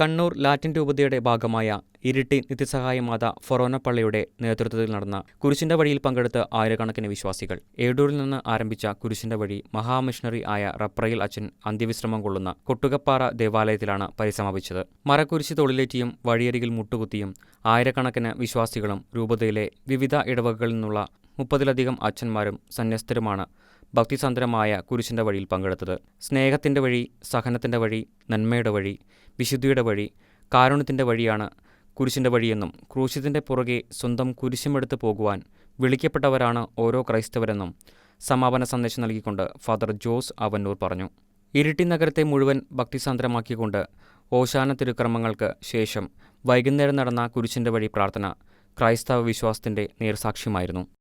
Kannur Latin രൂപതയുടെ ഭാഗമായ ഇരിട്ടി നിത്യസഹായ മാത ഫൊറോന പള്ളിയുടെ നേതൃത്വത്തിൽ നടന്ന കുരിശിന്റെ വഴിയിൽ പങ്കെടുത്ത് ആയിരക്കണക്കിന് വിശ്വാസികൾ ഏടൂരിൽ നിന്ന് ആരംഭിച്ച കുരിശിന്റെ വഴി മഹാമിഷണറി ആയ റപ്രയിൽ അച്ഛൻ അന്ത്യവിശ്രമം കൊള്ളുന്ന കൊട്ടുകപ്പാറ ദേവാലയത്തിലാണ് പരിസമാപിച്ചത്. മരക്കുരിശി തൊഴിലേറ്റിയും വഴിയരികിൽ മുട്ടുകുത്തിയും ആയിരക്കണക്കിന് വിശ്വാസികളും രൂപതയിലെ വിവിധ ഇടവകകളിൽ നിന്നുള്ള മുപ്പതിലധികം അച്ഛന്മാരും സന്യസ്തരുമാണ് ഭക്തിസാന്ദ്രമായ കുരിശിന്റെ വഴിയിൽ പങ്കെടുത്തത്. സ്നേഹത്തിന്റെ വഴി സഹനത്തിന്റെ വഴി നന്മയുടെ വഴി വിശുദ്ധിയുടെ വഴി കാരുണ്യത്തിന്റെ വഴിയാണ് കുരിശിന്റെ വഴിയെന്നും ക്രൂശത്തിന്റെ പുറകെ സ്വന്തം കുരിശുമെടുത്ത് പോകുവാൻ വിളിക്കപ്പെട്ടവരാണ് ഓരോ ക്രൈസ്തവരെന്നും സമാപന സന്ദേശം നൽകിക്കൊണ്ട് ഫാദർ ജോസ് അവന്നൂർ പറഞ്ഞു. ഇരിട്ടി നഗരത്തെ മുഴുവൻ ഭക്തിസാന്ദ്രമാക്കിക്കൊണ്ട് ഓശാന തിരുക്രമങ്ങൾക്ക് ശേഷം വൈകുന്നേരം നടന്ന കുരിശിന്റെ വഴി പ്രാർത്ഥന ക്രൈസ്തവ വിശ്വാസത്തിന്റെ നേർസാക്ഷ്യമായിരുന്നു.